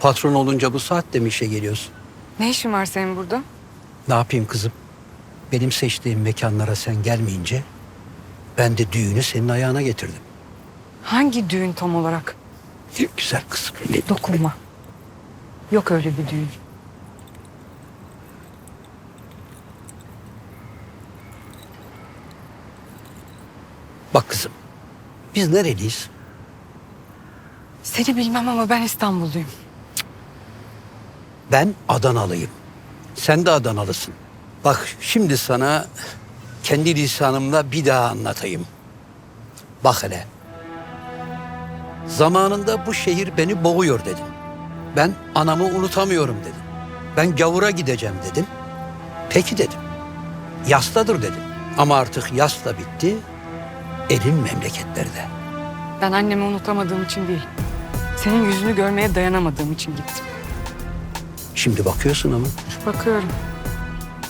Patron olunca bu saatte mi işe geliyorsun? Ne işin var senin burada? Ne yapayım kızım? Benim seçtiğim mekanlara sen gelmeyince ben de düğünü senin ayağına getirdim. Hangi düğün tam olarak? Güzel kızım. Dokunma. Yok öyle bir düğün. Bak kızım. Biz nereliyiz? Seni bilmem ama ben İstanbulluyum. Ben Adanalıyım. Sen de Adanalısın. Bak şimdi sana kendi lisanımla bir daha anlatayım. Bak hele. Zamanında bu şehir beni boğuyor dedim. Ben anamı unutamıyorum dedim. Ben gavura gideceğim dedim. Peki dedim. Yasladır dedim. Ama artık yas da bitti. Elin memleketlerde. Ben annemi unutamadığım için değil. Senin yüzünü görmeye dayanamadığım için gittim. Şimdi bakıyorsun ama. Bakıyorum.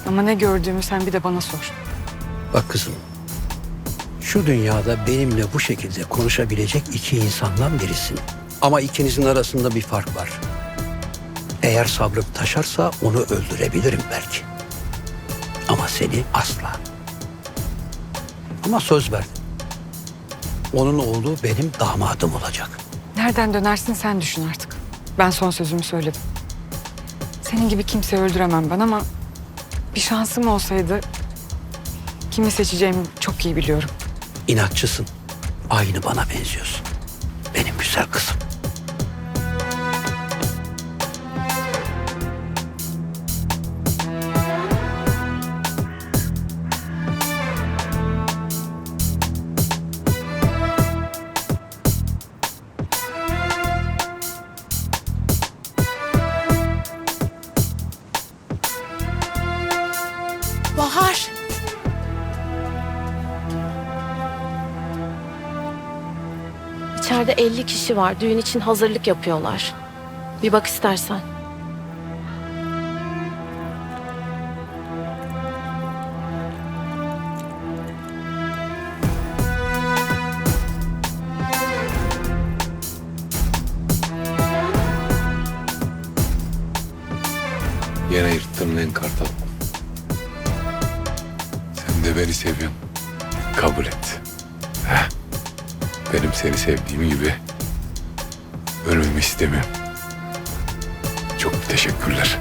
Ama ne gördüğümü sen bir de bana sor. Bak kızım, şu dünyada benimle bu şekilde konuşabilecek iki insandan birisin. Ama ikinizin arasında bir fark var. Eğer sabrım taşarsa onu öldürebilirim belki. Ama seni asla. Ama söz verdim. Onun oğlu benim damadım olacak. Nereden dönersin sen düşün artık. Ben son sözümü söyledim. Senin gibi kimseyi öldüremem ben ama bir şansım olsaydı kimi seçeceğimi çok iyi biliyorum. İnatçısın. Aynı bana benziyorsun. Benim güzel kızım. Bahar. İçeride 50 kişi var. Düğün için hazırlık yapıyorlar. Bir bak istersen. Yine yırttın lan kartal. De beni seviyorsun. Kabul et. Heh. Benim seni sevdiğim gibi ölmemi istemiyorum. Çok teşekkürler.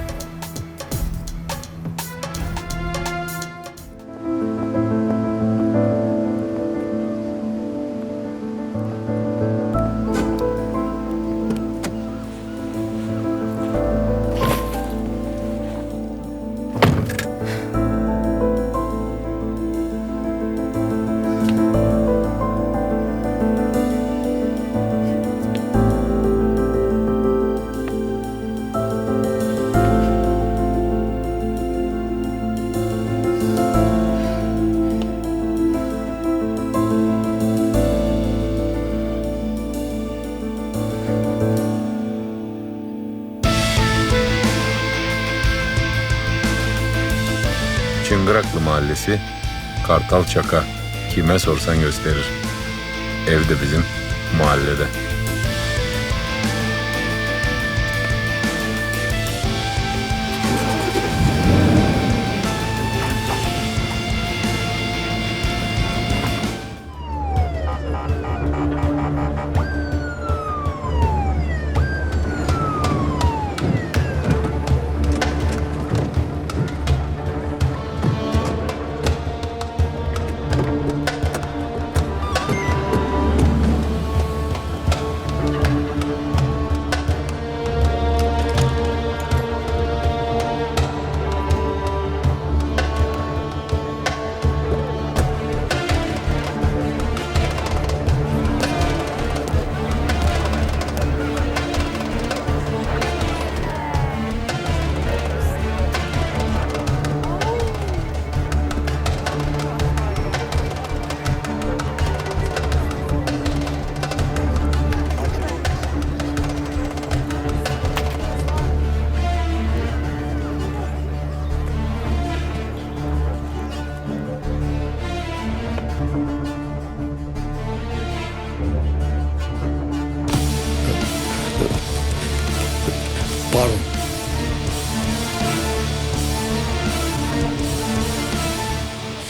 Çıngıraklı Mahallesi, Kartal Çaka. Kime sorsan gösterir. Evde bizim, mahallede.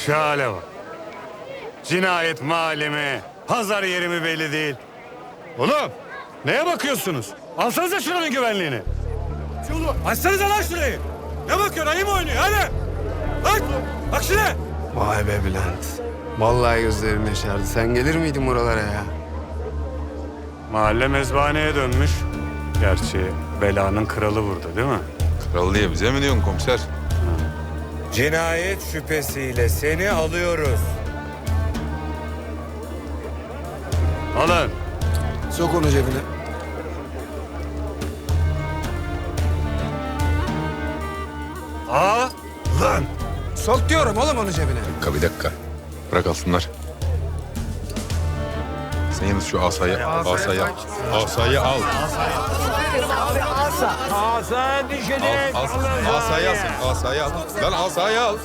Şu hale bak. Cinayet mahalli mi? Pazar yeri mi belli değil. Oğlum neye bakıyorsunuz? Alsanıza şuranın güvenliğini. Açsanıza lan şurayı. Ne bakıyorsun ayı mı oynuyor hadi. Bak bak şuraya. Vay be Bülent. Vallahi gözlerim yaşardı. Sen gelir miydin buralara ya? Mahalle mezbaneye dönmüş. Gerçi belanın kralı burada değil mi? Kral diye bize mi diyorsun komiser? Cinayet şüphesiyle seni alıyoruz. Alın. Sok onu cebine. Aa lan. Sok diyorum oğlum onu cebine. Dakika bir dakika. Bırak alsınlar. Sen yalnız şu asayı, asayı, asayı al. Asa düşecek. Al, al, asayı al asayı al. Lan asayı al.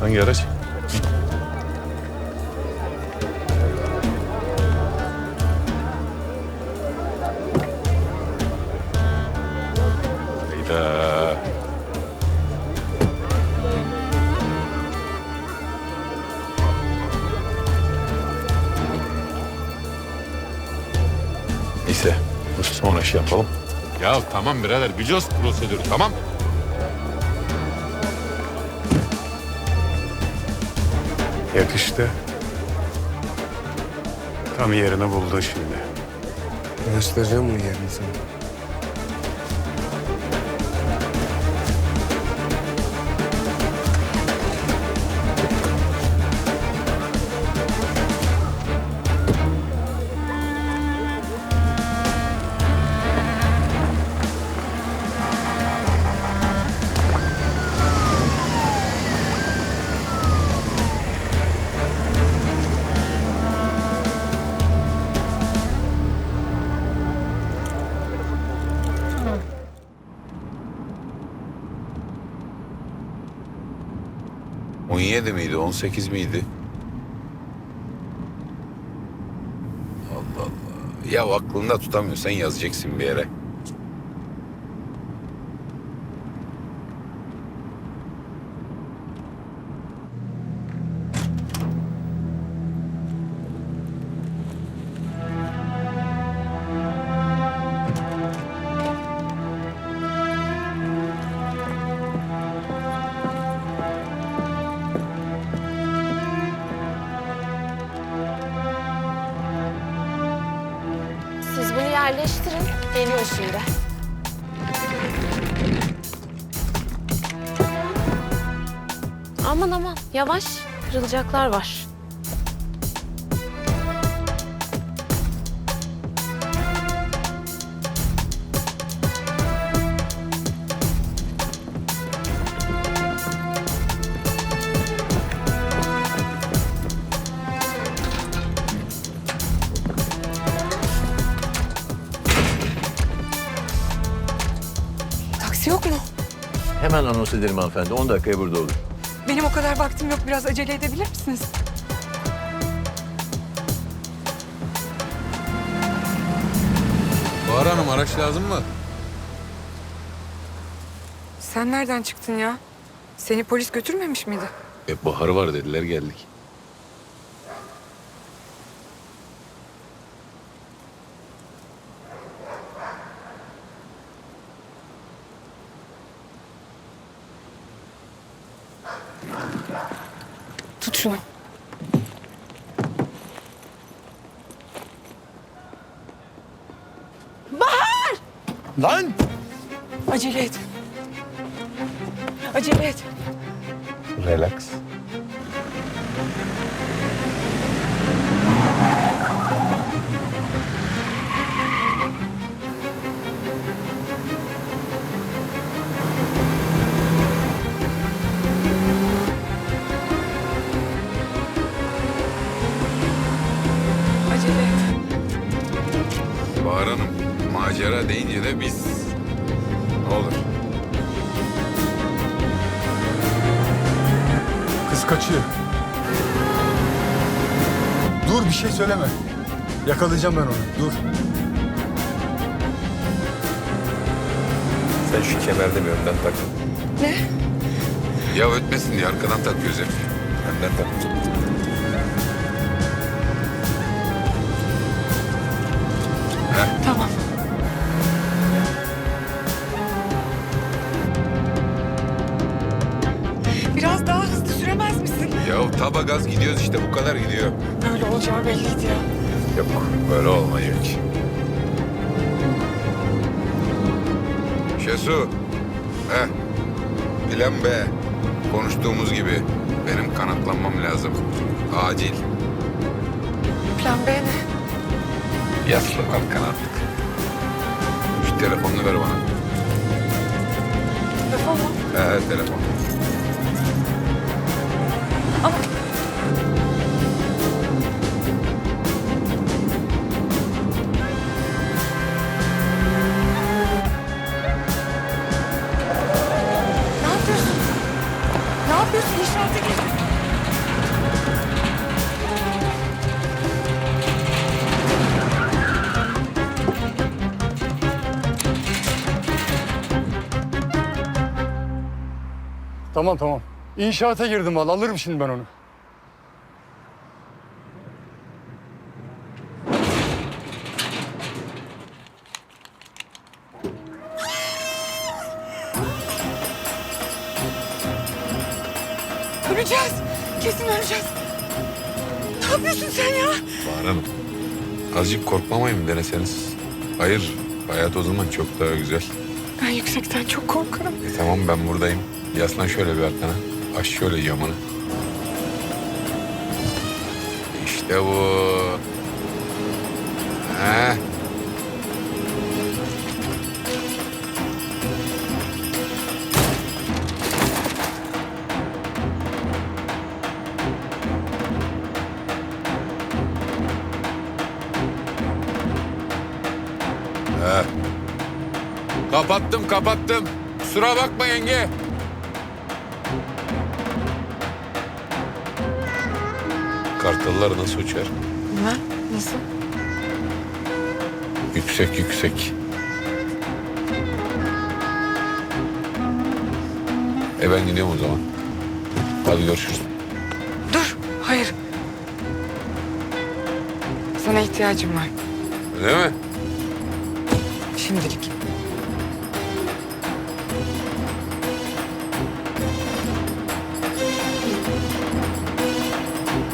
Hangi araç? Şey yapalım. Ya tamam birader biliyoruz prosedürü tamam. Yakıştı. Tam yerini buldu şimdi. Göstereceğim bunu yerini sana. On yedi miydi, on sekiz miydi? Allah Allah. Ya aklında tutamıyorsan yazacaksın bir yere. Yerleştirin. Geliyor şimdi. Aman aman yavaş kırılacaklar var. Anons edelim hanımefendi. 10 dakikaya burada olur. Benim o kadar vaktim yok. Biraz acele edebilir misiniz? Bahar Hanım araç lazım mı? Sen nereden çıktın ya? Seni polis götürmemiş miydi? E Bahar var dediler geldik. Tut şunu. Lan! Acele et. Acele et. Relax. Macera deyince de biz... Ne olur. Kız kaçıyor. Dur bir şey söyleme. Yakalayacağım ben onu. Dur. Sen şu kemerde mi önden tak? Ya ötmesin diye arkadan takıyoruz hep. Önden tak. Taba gaz gidiyoruz işte bu kadar gidiyor. Böyle olacağı belliydi ya. Yok böyle olmayacak. Şesu. Heh. Plan B. Konuştuğumuz gibi. Benim kanatlanmam lazım. Acil. Plan B ne? Yaslı kalkan artık. Şu telefonunu ver bana. Telefon mu? He telefon. Ama Ne yapıyorsun? Ne yapıyorsun? İnşaata girdin. Tamam tamam. İnşaata girdim valla. Alırım şimdi ben onu. Öleceğiz. Kesin öleceğiz. Ne yapıyorsun sen ya? Bahar Hanım. Azıcık korkmamayı mı deneseniz? Hayır. Hayat o zaman çok daha güzel. Ben yüksekten çok korkarım. E tamam ben buradayım. Yaslan şöyle bir arkana. Aç şöyle camını. İşte bu. Heh. Heh. Kapattım kapattım. Kusura bakma yenge. Kartallar nasıl uçar? Ne? Nasıl? Yüksek yüksek. E ben gidiyorum o zaman. Hadi görüşürüz. Dur. Hayır. Sana ihtiyacım var. Değil mi? Şimdilik.